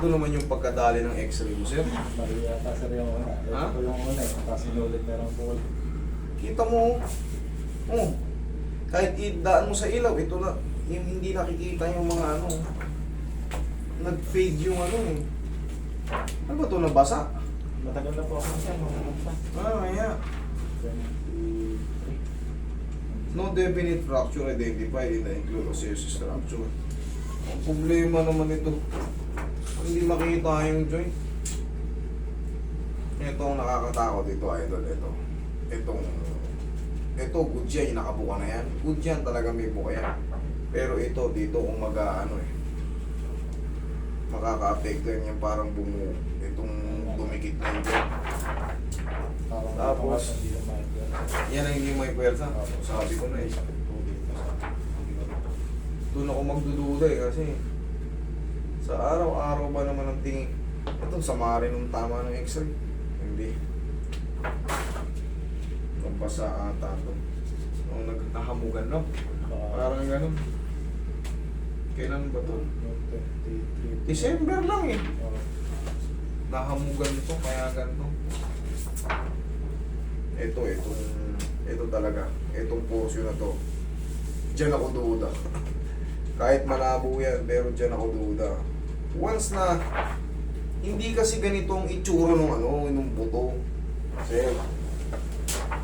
ganito naman yung pagkadali ng x-ray mo, sir. Mali yata sir yung una. Ito Ha? po yung una eh. Tapos sinulit meron po. Kita mo, oh, kahit idaan mo sa ilaw, ito na, yung hindi nakikita yung mga ano, nag-fade yung ano eh. Ano ba ito, nabasa? Matagal na po ako siya. Mga pa. Ah, kaya. 23. No definite fracture identified in the ankylosing structure. Ang problema naman ito, hindi makita yung joint. Ito ang nakakatakot ito, idol. Ito. Itong, ito, good yan, yung nakabuka na yan. Good yan, talaga may buka yan. Pero ito, dito kung mag ano eh, makaka-apekto yan yung parang bumu, itong dumikit na yung joint. Tapos. Yan ang hindi may pwersa. Sabi ko na eh. Dito Doon ako magdududa eh kasi sa araw-araw ba naman ang tingin? Ito sama rin ng tama ng x-ray. Hindi. Nabasa ata ito nung nagkahamugan no? Parang ganun. Kailan ba to? Yung 23. December lang eh. Nahamugan ito kaya ganito. Ito ito. Ito talaga. Itong portion na to. Diyan ako duda. Kahit malabo yan pero diyan ako duda once na hindi kasi ganitong itsura ng ano ng buto Sir.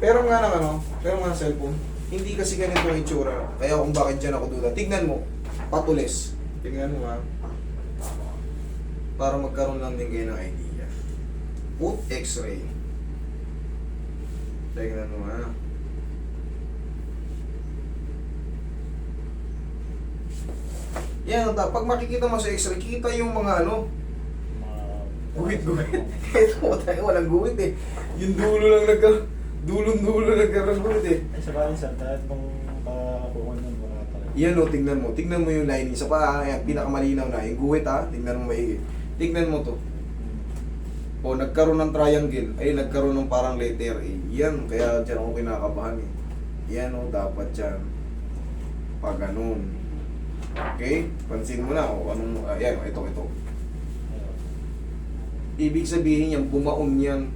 pero nga ng ano pero nga ng cellphone hindi kasi ganitong itsura kaya kung bakit diyan ako duda tignan mo patulis tignan mo ha para magkaroon lang din kayo ng idea. Put x-ray. Tingnan mo ha. Yan, pag makikita mo sa x-ray, kita yung mga ano, Mga- guhit-guhit. Ito, tayo, walang guhit eh. Yung dulo lang nagka, dulong-dulo nagkaroon guhit eh. Ay, sa bagay sir, kahit nung kakakuha nun, wala talaga. Yan o, tingnan mo. Tingnan mo yung lining. Sa paa, yan, pinakamalinaw na. Yung guhit ha, tingnan mo maigi. Tingnan mo to. O, nagkaroon ng triangle. Ay, nagkaroon ng parang letter A. Yan, kaya dyan ako kinakabahan eh. Yan o, dapat dyan. Pag ganun. Okay? Pansin mo na, o anong, uh, yan, ito, ito. Ayun. Ibig sabihin yan, bumaon yan.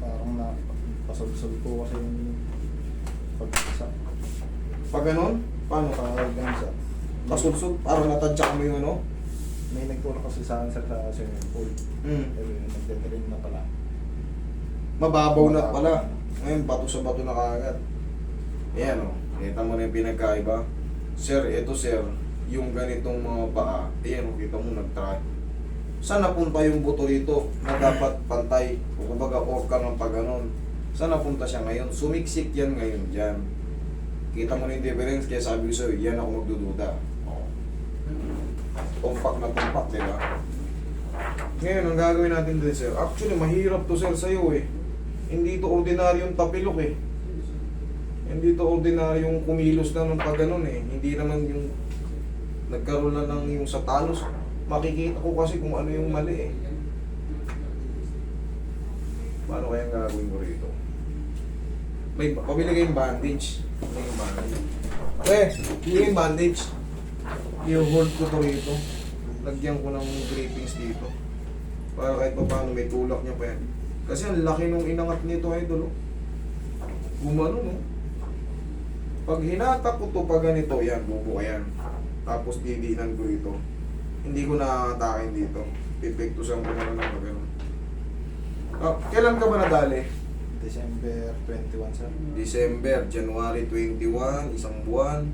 Parang na pasulsul po kasi yung pag-isa. Pag ganun, paano? Parang ganun sa... Pasulsog, parang natadyak mo yung ano? May nagtulak kasi sa akin sa swimming pool. Hmm. Pero yung nagdedrain na pala. Mababaw na pala. Ngayon, bato sa bato na kagad. Ayan o. Kita mo na yung pinagkaiba. Sir, ito sir, yung ganitong mga paa, ayan o, kita mo nag-try. Saan napunta yung buto dito na dapat pantay? O kumbaga, orka ng pag ganon. Saan napunta siya ngayon? Sumiksik yan ngayon dyan. Kita mo na yung difference, kaya sabi ko sa'yo, yan ako magdududa. Oo. Tumpak na tumpak, di ba? Ngayon, ang gagawin natin din, sir, actually, mahirap to, sir, sa'yo eh. Hindi to ordinaryong tapilok eh. Hindi to ordinaryong kumilos na ng pag ganun eh. Hindi naman yung nagkaroon na ng yung sa talos. Makikita ko kasi kung ano yung mali eh. Paano kaya gagawin ko rito? May pabili kayong bandage. May bandage. Eh, hindi yung bandage. I-hold ko to rito. Lagyan ko ng clippings dito. Para kahit pa paano may tulak niya pa yan. Kasi ang laki nung inangat nito idol. oh. Gumano no. Pag hinatak ko to pag ganito, yan, bubuka yan. Tapos didiinan ko ito. Hindi ko nakakatakin dito. Pipektusan ko na lang ng ganun. Ah, kailan ka ba nadali? December 21 sir. December, January 21, isang buwan.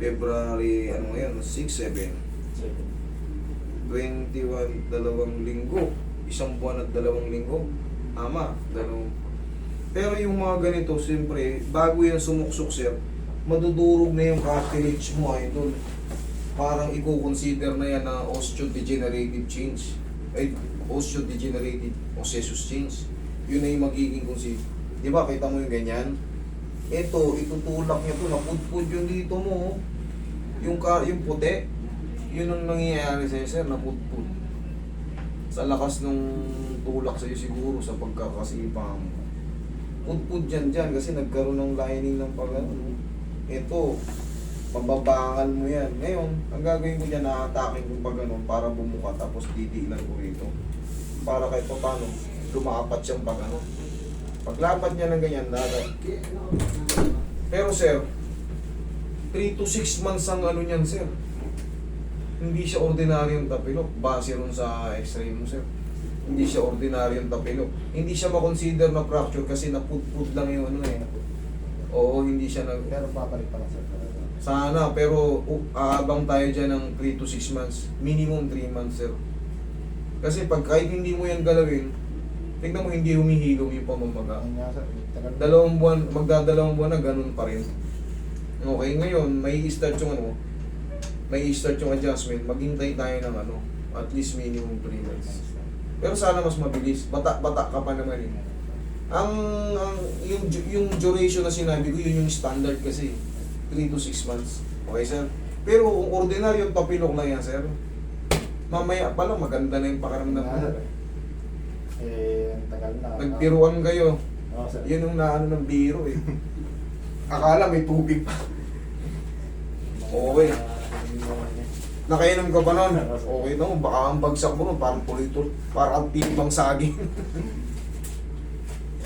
February, ano ngayon, 6, 7. 21, dalawang linggo. Isang buwan at dalawang linggo. Tama, dalawang. Pero yung mga ganito, siyempre, bago yan sumuksok, sir, madudurog na yung cartilage mo, idol. Parang i-consider na yan na osteodegenerative change. Ay, osteodegenerative osseous change. Yun na yung magiging consider. Di ba, kita mo yung ganyan? Ito, itutulak niya to, napudpud yung dito mo. oh. Yung, ka, yung puti, yun ang nangyayari sa'yo, sir, napudpud. Sa lakas nung tulak sa'yo siguro sa pagkakasipa mo. Pudpud dyan dyan kasi nagkaroon ng lining ng pag ano. Ito, Pababangal mo yan. Ngayon, ang gagawin ko dyan, na-attacking ko pa ganun para bumuka tapos titiilan ko rito. Para kahit pa paano, lumakapat siyang pag ano. Paglapat niya ng ganyan, dagat. Pero sir, 3 to 6 months ang ano niyan sir. Hindi siya ordinaryong tapilok. Base ron sa x-ray mo sir. Hindi siya ordinaryong tapilok. Hindi siya makonsider na fracture kasi napudpud lang yung ano eh. Oo, hindi siya nag... Pero papalik pa lang sir. Sana, pero uh, aabang tayo dyan ng 3 to 6 months. Minimum 3 months, sir. Kasi pag kahit hindi mo yan galawin, tignan mo hindi humihilom yung pamamaga. Dalawang buwan, magdadalawang buwan na ganun pa rin. Okay, ngayon, may start yung ano, may start yung adjustment, maghintay tayo ng ano, at least minimum 3 months. Pero sana mas mabilis. Bata-bata ka pa naman eh. Ang, ang yung, yung duration na sinabi ko, yun yung standard kasi. 3 to 6 months. Okay, sir? Pero kung ordinaryong tapilok lang yan, sir, mamaya pa lang maganda na yung pakiramdam Nga, mo. Eh, ang tagal na. Nagtiruan kayo. Oo sir. Yun yung naano ng biro eh. Akala may tubig pa. Okay. Nakainom ka ba nun? Okay na, baka ang bagsak mo nun, parang pulito, parang timbang saging.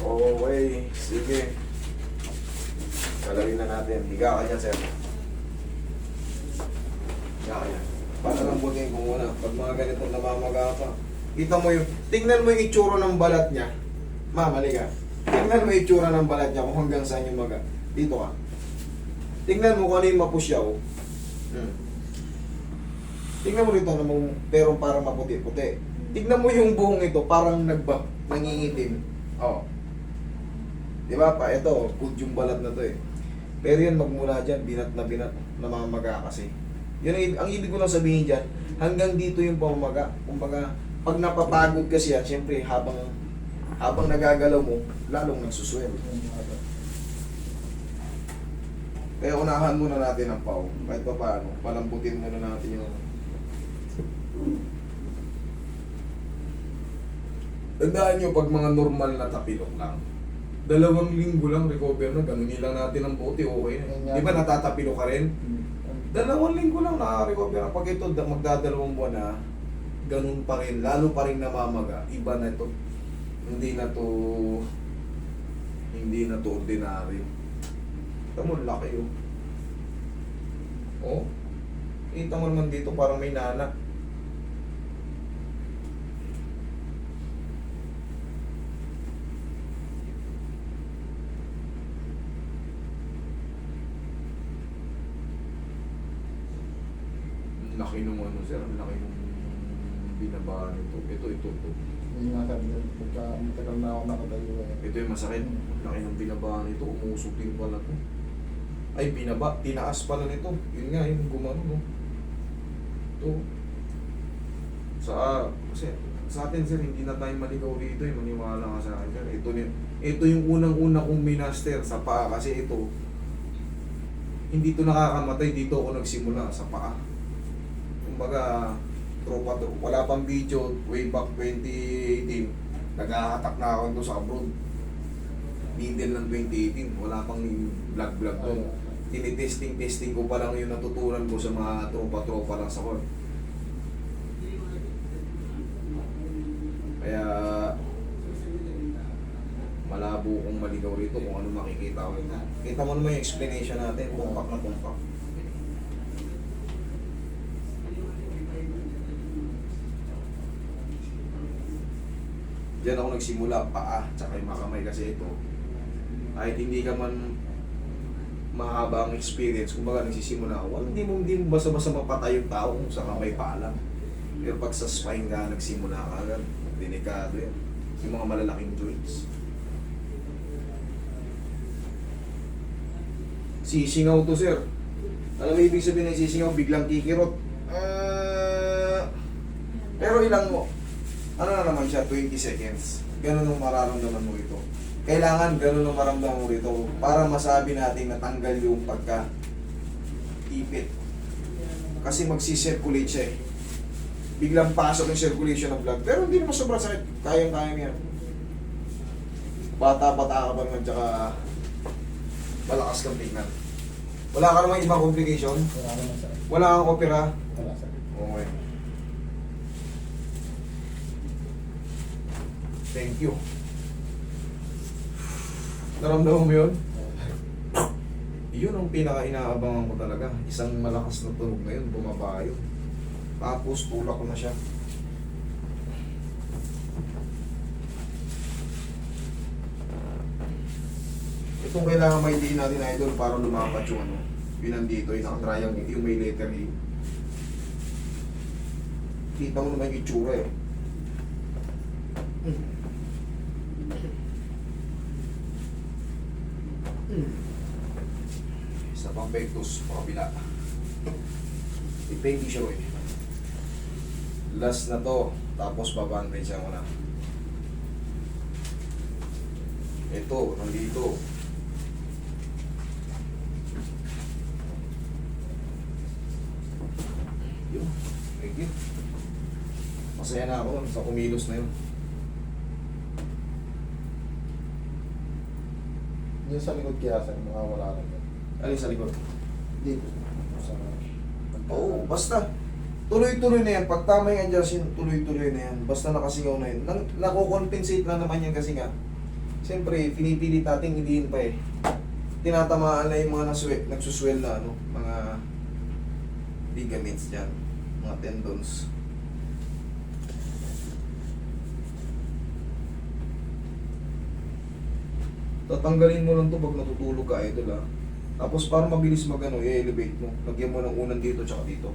okay, sige. Galawin na natin. Higa ka dyan, sir. Higa ka dyan. Para lang butin ko muna. Pag mga ganito namamaga ka, kita mo yung, tingnan mo yung itsura ng balat niya. Ma, mali ka. Tingnan mo yung itsura ng balat niya kung hanggang saan yung maga. Dito ka. Tingnan mo kung ano yung mapusyaw. Hmm. Tingnan mo rito namang pero parang maputi-puti. Tingnan mo yung buhong ito, parang nagba, nangingitim. Oh. Di ba pa? Ito, good yung balat na to eh. Pero yun, magmula dyan, binat na binat, namamaga kasi. Yun ang, ang ibig ko lang sabihin dyan, hanggang dito yung pamamaga. Kumbaga, pag napapagod kasi yan, syempre habang habang nagagalaw mo, lalong nagsuswell. Kaya unahan muna natin ang pau. Kahit pa paano, palambutin muna natin yung... Tandaan nyo, pag mga normal na tapilok lang, dalawang linggo lang recover na, ganun lang natin ang buti, okay na. Di ba natatapilok ka rin? Dalawang linggo lang nakaka-recover na. Pag ito, da- magdadalawang buwan na, ganun pa rin, lalo pa rin namamaga. Iba na ito. Hindi na to, hindi na to ordinary. Kita mo, laki oh. Oh. Kita mo naman dito, parang may nana. Ang Laki nung ano sir, ang laki nung binaba nito. Ito, ito, ito. Yung nga sir, pagka matagal na ako nakatayo eh. Ito yung masakit. Ang Laki ng binaba nito. Umusok din pala to. Ay, binaba. Tinaas pala nito. Yun nga, yung gumano, no? Ito. Sa, kasi, sa atin, sir, hindi na tayo maligaw dito. Eh. Maniwala ka sa akin, sir. Ito, ito yung unang-una kong minaster sa paa. Kasi ito, hindi to nakakamatay. Dito ako nagsimula sa paa. Kumbaga, tropa to. Wala pang video, way back 2018. Naghahatak na ako doon sa abroad. Middle ng 2018, wala pang vlog-vlog doon. Tinitesting-testing ko pa lang yung natutunan ko sa mga tropa-tropa lang sa court. Kaya malabo kong maligaw rito kung ano makikita ko. Kita mo naman yung explanation natin, compact na compact. Diyan ako nagsimula, paa, tsaka yung mga kamay kasi ito. Kahit hindi ka man mahaba ang experience, kumbaga nagsisimula ako, well, hindi mo, hindi mo basta-basta mapatay yung tao kung sa kamay pa lang. Pero pag sa spine ka, nagsimula ka agad, delikado yan. Yung mga malalaking joints. Sisingaw to, sir. Alam mo ibig sabihin ng sisingaw, biglang kikirot. Ah, pero ilang mo, ano na naman siya, 20 seconds. Ganun ang mararamdaman mo ito. Kailangan ganun ang maramdaman mo rito para masabi natin natanggal yung pagka ipit. Kasi magsisirculate siya eh. Biglang pasok yung circulation ng blood. Pero hindi naman sobrang sakit. Kayang-kaya niya. Bata-bata ka pa naman tsaka malakas kang tingnan. Wala ka namang ibang complication? Wala naman sir. Wala kang opera? Wala sir. Okay. Thank you. Naramdaman mo yun? Yun ang pinaka-inaabangan ko talaga. Isang malakas na tunog na yun, bumaba yun. Tapos tulak ko na siya. Itong kailangan maindiin natin idol para lumapat yung ano. Yun nandito, yung nakatriangle, yung may letter U. Kita mo naman yung itsura eh. Mm. Mm. Isa pang pectus, pakabila. Ipay siya eh. Last na to, tapos babandage siya mo na. Ito, nandito. Yun, thank you. Masaya na ako sa kumilos na yun. Yung sa likod kaya sir, makawala rin yun. Alin sa likod? Dito. Sa... Oo, basta. Tuloy-tuloy na yan. Pag tama yung adjustment, tuloy-tuloy na yan. Basta nakasingaw na yun. Nang, nakukompensate na naman yan kasi nga. Siyempre, pinipilit natin hindi pa eh. Tinatamaan na yung mga naswe, nagsuswell na ano, mga ligaments dyan. Mga tendons. Tatanggalin mo lang to pag natutulog ka, idol ah. Tapos para mabilis magano, i-elevate mo. Lagyan mo ng unan dito tsaka dito.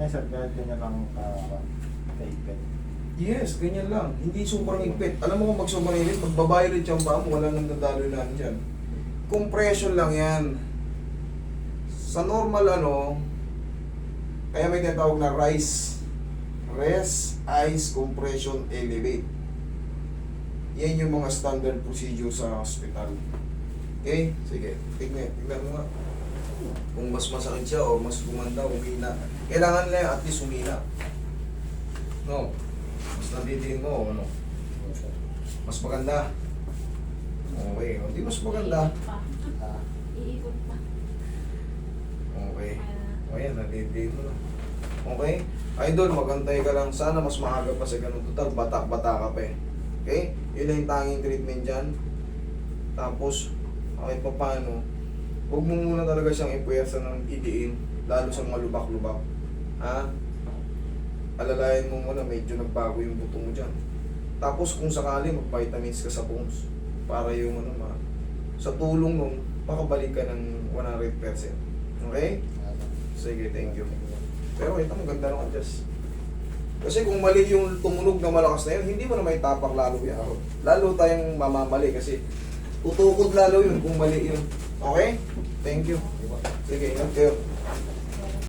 Ngayon sir, kahit ganyan lang kaipit. Yes, ganyan lang. Hindi sobrang ipit. Alam mo kung pag sobrang ipit, magbabiolate yung paa mo, wala nang dadaloy na dyan. Compression lang yan. Sa normal ano, kaya may tinatawag na rise. Rest, ice, compression, elevate. Yan yung mga standard procedure sa hospital. Okay? Sige. Tignan, tignan mo nga. Kung mas masakit siya o mas gumanda, umina. Kailangan lang at least umina. No? Mas nabitin mo o ano? Mas maganda. Okay. O, di mas maganda. Iikot pa. Ah, Iikot pa. Okay. Ah, O yan, nabitin mo na. Okay? Idol, magantay ka lang. Sana mas maaga pa sa ganun. Total, bata-bata ka pa eh. Okay? Yun lang yung tanging treatment dyan. Tapos, kahit pa paano, huwag mo muna talaga siyang ipuwersa ng idiin, lalo sa mga lubak-lubak. Ha? Alalayan mo muna, medyo nagbago yung buto mo dyan. Tapos kung sakali, mag-vitamins ka sa bones. Para yung ano, ma sa tulong nun, makabalik ka ng 100%. Okay? Sige, thank you. Pero ito, maganda ng adjust. Kasi kung mali yung tumunog na malakas na yun, hindi mo na may tapak lalo yan. Lalo tayong mamamali kasi tutukod lalo yun kung mali yun. Okay? Thank you. Sige, ingat kayo.